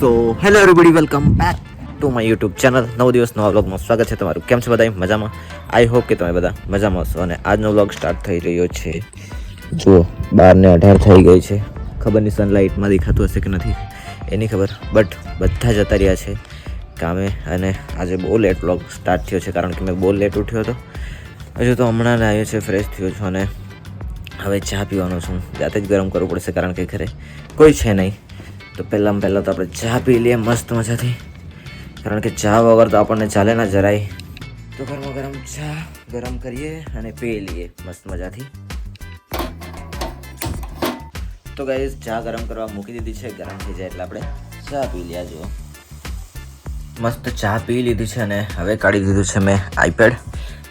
So hello everybody welcome back to my YouTube channel નવ દિવસનો આ વ્લોગમાં સ્વાગત છે તમારું. કેમ છે બધા મજામાં? આઈ હોપ કે તમે બધા મજામાં હશો. અને આજનો વ્લોગ સ્ટાર્ટ થઈ રહ્યો છે. જુઓ, બારને અઢાર થઈ ગઈ છે. ખબર નહીં સનલાઇટમાં દેખાતું હશે કે નથી? એની ખબર. બટ બધા જતા રહ્યા છે કામે. અને આજે બહુ લેટ વ્લોગ સ્ટાર્ટ થયો છે. કારણ કે મેં બહુ લેટ ઉઠ્યો હતો. હજુ તો હમણાં આવ્યો છે ફ્રેશ થયો છું અને હવે ચા પીવાનો છું. જાતે જ ગરમ કરવું પડશે કારણ કે ઘરે કોઈ છે નહીં. તો પહેલાં પહેલાં તો આપણે ચા પી લઈએ મસ્ત મજાથી. કારણ કે ચા વગર તો આપણને ચાલે ના જરાય. તો ગરમા ગરમ ચા ગરમ કરીએ અને પી લઈએ મસ્ત મજાથી. તો ગાઈઝ ચા ગરમ કરવા મૂકી દીધી છે, ગરમ થઈ જાય એટલે આપણે ચા પી લ્યા, જુઓ. મસ્ત ચા પી લીધી છે અને હવે કાઢી દીધું છે મેં આઈપેડ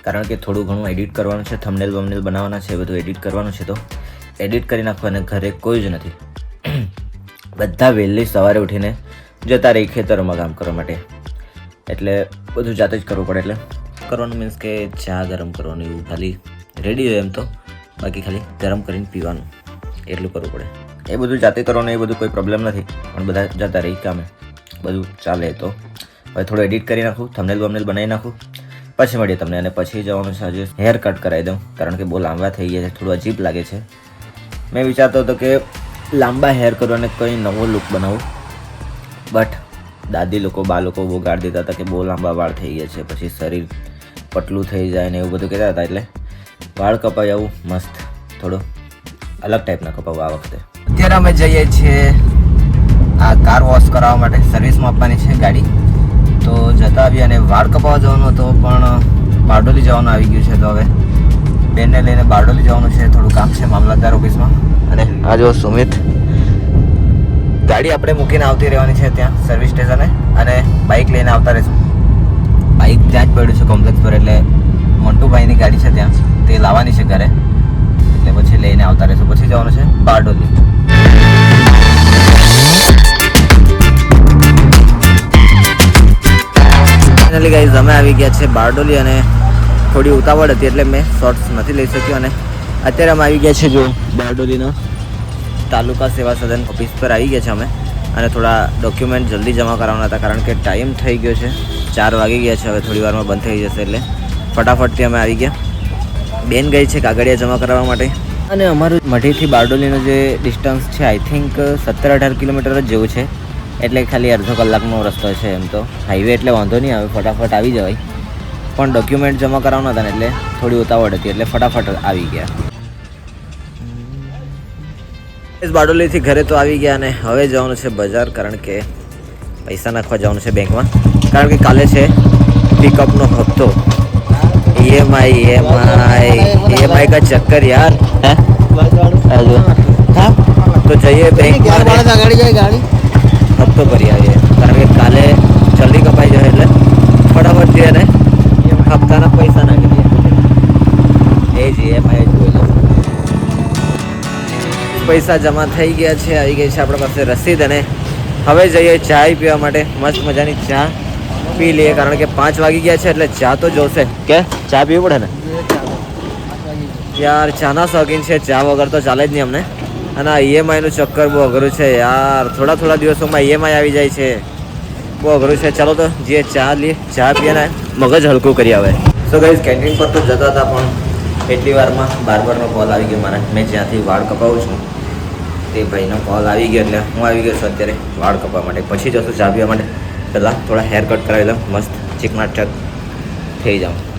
કારણ કે થોડું ઘણું એડિટ કરવાનું છે થમનેલ બમનેલ બનાવવાના છે બધું એડિટ કરવાનું છે તો એડિટ કરી નાખવાને ઘરે કોઈ જ નથી. બધા વહેલી સવારે ઉઠીને જતા રહી ખેતરોમાં કામ કરવા માટે. એટલે બધું જાતે જ કરવું પડે એટલે. કરવાનું મીન્સ કે ચા ગરમ કરવાનું એવું ખાલી રેડી હોય એમ તો. બાકી ખાલી ગરમ કરીને પીવાનું. એટલું કરવું પડે. એ બધું જાતે કરવાનું એ બધું કોઈ પ્રોબ્લેમ નથી. પણ બધા જતા રહી કામે. બધું ચાલે તો. હવે થોડું એડિટ કરી નાખું થમનેલ બમનેલ બનાવી નાખું. પછી મળીએ તમને અને પછી જવાનું છે આજે હેર કટ કરાવી દઉં. કારણ કે બહુ લાંબા થઈ ગયા છે થોડું અજીબ લાગે છે. મેં વિચારતો હતો કે લાંબા હેર કરો અને કંઈ નવો લુક બનાવું. બટ દાદી લોકો, બા લોકો બહુ ગાળ દેતા હતા કે બહુ લાંબા વાળ થઈ ગયા છે. પછી શરીર પટલું થઈ જાય ને એવું બધું કહેતા હતા એટલે વાળ કપાઈ આવું મસ્ત. થોડો અલગ ટાઈપના કપાવું આ વખતે. અત્યારે અમે જઈએ છીએ આ કાર વોશ કરાવવા માટે સર્વિસમાં આપવાની છે ગાડી. તો જતા આવી અને વાળ કપાવવા જવાનું હતો, પણ બારડોલી જવાનું આવી ગયું છે તો હવે બેનને લઈને બારડોલી જવાનું છે, થોડું કામ છે મામલતદાર ઓફિસમાં. અને આ જો સુમિત, ગાડી આપણે મૂકીને આવતી રહેવાની છે ત્યાં સર્વિસ સ્ટેશને અને બાઇક લઈને આવતા રહેશું. બાઇક ત્યાં જ પડ્યું છે કોમ્પ્લેક્સ પર, એટલે મોન્ટુભાઈની ગાડી છે ત્યાં. તે લાવવાની છે ઘરે. એટલે પછી લઈને આવતા રહેશું. પછી જવાનું છે બારડોલી. ફાઇનલી ગાઈઝ અમે આવી ગયા છે બારડોલી અને થોડી ઉતાવળ હતી એટલે મેં શોર્ટ્સ નથી લઈ શક્યો અને અત્યારે અમે આવી ગયા છે જો બારડોલીના તાલુકા સેવા સદન ઓફિસ પર આવી ગયા છે અમે. અને થોડા ડોક્યુમેન્ટ જલ્દી જમા કરાવવાના હતા કારણ કે ટાઈમ થઈ ગયો છે. ચાર વાગી ગયા છે, હવે થોડી વારમાં બંધ થઈ જશે એટલે ફટાફટથી અમે આવી ગયા. બેન ગઈ છે કાગળિયા જમા કરાવવા માટે. અને અમારું મઢીથી બારડોલીનો જે ડિસ્ટન્સ છે આઈ થિંક સત્તર અઢાર કિલોમીટર જ જેવું છે. એટલે ખાલી અડધો કલાકનો રસ્તો છે એમ તો. હાઈવે એટલે વાંધો નહીં આવે, ફટાફટ આવી જવાય. પણ ડોક્યુમેન્ટ જમા કરાવવાના હતા ને એટલે થોડી ઉતાવળ હતી એટલે ફટાફટ આવી ગયા. ઇસ બારડોલીથી ઘરે તો આવી ગયા અને હવે જવાનું છે બજાર કારણ કે પૈસા નાખવા જવાનું છે બેંકમાં. કારણ કે કાલે છે પિકઅપનો હપ્તો. ઈએમઆઈ ઈએમઆઈ ઈએમઆઈ કા ચક્કર યાર. હા? તો જઈએ બેંક હપ્તો ભરી આવીએ કારણ કે કાલે જલ્દી કપાઈ જાય એટલે ફટાફટ જઈએ ને હપ્તાના પૈસા નાખી દઈએ એ જ ઈએમઆઈ જોઈ લો પૈસા જમા થઈ ગયા છે, આવી ગઈ છે આપણા પાસે રસીદ અને હવે જઈએ ચા પીવા માટે. મસ્ત મજાની ચા પી લઈએ, કારણ કે પાંચ વાગી ગયા છે એટલે ચા તો જોશે. કે? ચા પીવી પડે ને? યાર, ચાના શોખીન છે, ચા વગર તો ચાલે જ નહીં અમને. અને આ ઈએમઆઈનું ચક્કર બહુ અઘરું છે, યાર. થોડા થોડા દિવસોમાં ઈએમઆઈ આવી જાય છે. બહુ અઘરું છે. ચાલો તો જે ચા લઈએ. ચા પીએ મગજ હલકું કરી આવે. સો ગાઈઝ કેન્ટીન પર તો જતા હતા પણ એટલી વારમાં બાર્બરનો કોલ આવી ગયો મારા. મેં જ્યાંથી વાળ કપાવું છું. તે ભાઈનો કોલ આવી ગયો એટલે હું આવી ગયો છું અત્યારે વાળ કપાવવા માટે. પછી જશું ચા માટે. પહેલાં થોડા હેર કટ કરાવી લઉં. મસ્ત ચીકનાટક ચક થઈ જાઉં.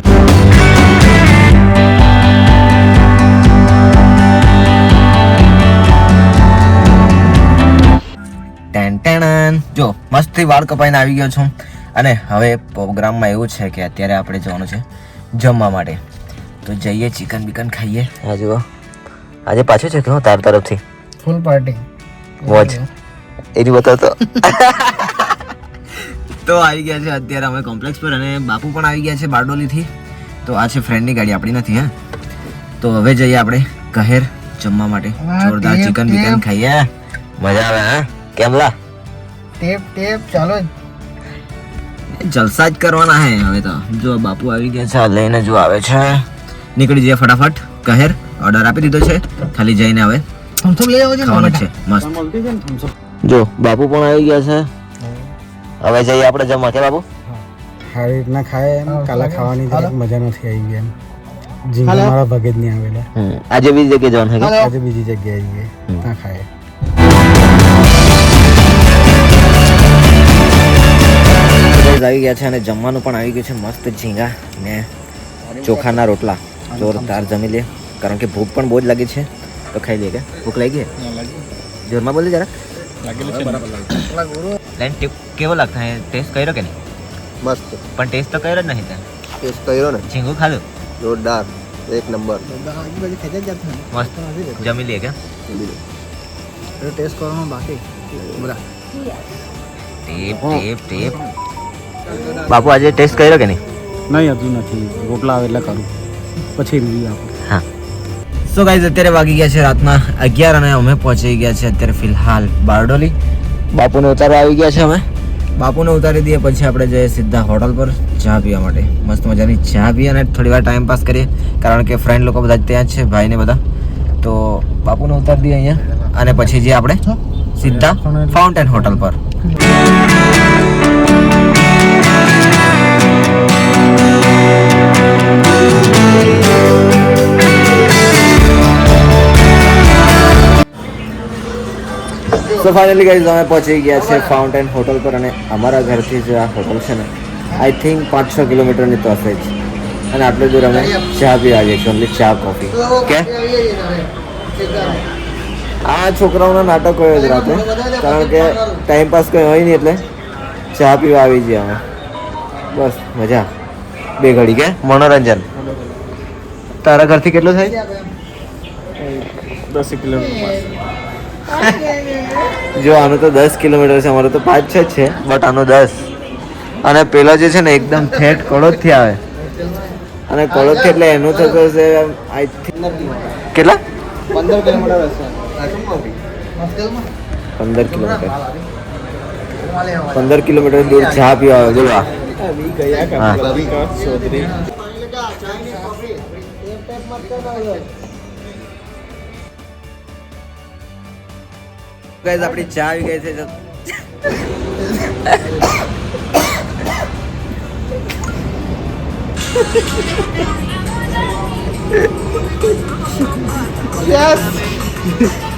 જો, મસ્તથી વાળ કપાઈને આવી ગયો છું. અને હવે પ્રોગ્રામમાં એવું છે કે અત્યારે આપણે જવાનું છે જમવા માટે. તો જઈએ, ચિકન બિકન ખાઈએ. હા, જુઓ. આજે પાછું છે કે તાર તરફથી? ફૂલ પાર્ટી વોચ એની બતાવતો તો. આવી ગયા છે અત્યારે અમે કોમ્પ્લેક્સ પર અને બાપુ પણ આવી ગયા છે બારડોલીથી. તો આ છે ફ્રેન્ડની ગાડી આપણી નથી હા? તો હવે જઈએ આપણે કહેર જમવા માટે. જોરદાર ચિકન બિકન ખાઈએ. મજા આવે હા? કેમલા ટેપ ટેપ ચાલો. જલસા જ કરવાના હે હવે તો. જો બાપુ આવી ગયા છે લઈને જો આવે છે. નીકળી જઈએ ફટાફટ. કહેર ઓર્ડર આપી દીધો છે. ખાલી જઈને હવે થમ્સઅપ લઈ આવજો ને ખાવાનું છે મસ્ત. જો બાપુ પણ આવી ગયા છે. હવે જઈએ આપણે જમવા. કે બાપુ? સારી રીતના ખાય એમ કાલા ખાવાની જરાક મજા નથી આવી ગઈ એમ. જીમ મારા ભગે જ નહીં આવેલા આજે બીજી જગ્યાએ જવાનું છે આજે બીજી જગ્યાએ આવી હમ. ત્યાં ખાય આવી ગયા છે અને જમવાનું પણ આવી ગયું છે. મસ્ત ઝીંગા ને ચોખાના રોટલા. જોરદાર જમી લે. કારણ કે ભૂખ પણ બહુ જ લાગી છે. તો ખાઈ લે કે ભૂખ લાગી જોરમાં બોલે જરા લાઈન ટીપ કેવો લાગતા હે ટેસ્ટ કર્યો કે નહીં મસ્ત પણ ટેસ્ટ તો કર્યો જ નહીં ત્યાં ટેસ્ટ કર્યો ને ઝીંગું ખાધું જોરદાર એક નંબર મસ્ત જમી લે કે ટેસ્ટ કરવાનું બાકી બધા ટેપ ટેપ ટેપ બાપુ આજે ટેસ્ટ કર્યો કે નહીં નહીં હજુ નથી રોટલા આવે એટલે કરું પછી રિવ્યુ આપું હા સો ગાઈઝ અત્યારે વાગી ગયા છે રાતના અગિયાર અને અમે પહોંચી ગયા છે અત્યારે ફિલહાલ બારડોલી. બાપુને ઉતારવા આવી ગયા છે અમે? બાપુને ઉતારી દઈએ પછી આપણે જઈએ સીધા હોટલ પર ચા પીવા માટે. મસ્ત મજાની ચા પીએ અને થોડી વાર ટાઈમ પાસ કરીએ કારણ કે ફ્રેન્ડ લોકો બધા ત્યાં છે ભાઈને બધા. તો બાપુને ઉતારી દઈએ અહીંયા અને પછી જે આપણે સીધા ફાઉન્ટેન હોટલ પર. સો ફાઇનલી ગાઈઝ અમે પહોંચી ગયા છે ફાઉન્ટેન હોટલ પર અને અમારા ઘરથી જે આ હોટલ છે ને આઈ થિંક પાંચ છ કિલોમીટરની તો હશે જ. અને આટલું દૂર અમે ચા પી આવીએ છીએ ઓનલી ચા કોફી કે? આ છોકરાઓના નાટક હોય જ રાતે. કારણ કે ટાઈમ પાસ કંઈ હોય નહીં એટલે ચા પીવા આવી જઈએ અમે. બસ મજા. બે ઘડી કે? મનોરંજન. તારા ઘરથી કેટલું થાય? દસ કિલોમીટર. જો આનું તો દસ કિલોમીટર છે અમારું તો પાંચ છ જ છે બટ આનું દસ. અને પેલો જે છે ને એકદમ ઠેઠ કડોદથી આવે. અને કડોદથી એટલે એનું થતું હશે આઈ થિંક કેટલા? પંદર કિલોમીટર હશે. પંદર કિલોમીટર. પંદર કિલોમીટર દૂર ચા પીવા આવે બોલવા. હા. ગાઈઝ આપણી ચા આવી ગઈ છે જો-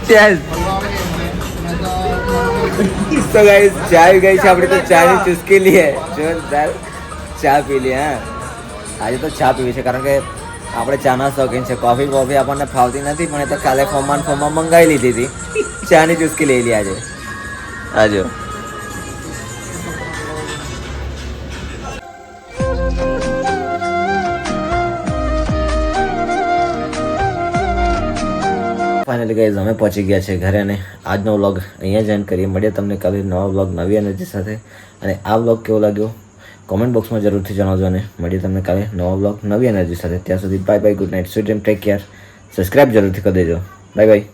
Cheers. તો ગાઈઝ ચા આવી ગઈ છે આપણી તો ચાની ચુસ્કી લીએ જોરદાર. ચા પી લી હા. આજે તો ચા પીવી છે કારણ કે આપણે ચાના શોખીન છે. કોફી કોફી આપણને ફાવતી નથી પણ એ તો કાલે ફોર્માન ફોર્મમાં મંગાવી લીધી હતી. ચાની ચુસ્કી લઈ લી આજે. આજો. ફાઇનલી ગાઈઝ અમે પહોંચી ગયા છે ઘરે અને આજનો વ્લોગ અહીંયા જ એન્ડ કરીએ. મળીએ તમને કાલે નવા વ્લોગ નવી એનર્જી સાથે. અને આ વ્લોગ કેવો લાગ્યો? કોમેન્ટ બોક્સમાં જરૂરથી જણાવજો અને મળીએ તમને કાલે નવો બ્લોગ નવી એનર્જી સાથે. ત્યાં સુધી bye bye good night sweet dream take care subscribe જરૂરથી કરી દેજો. Bye bye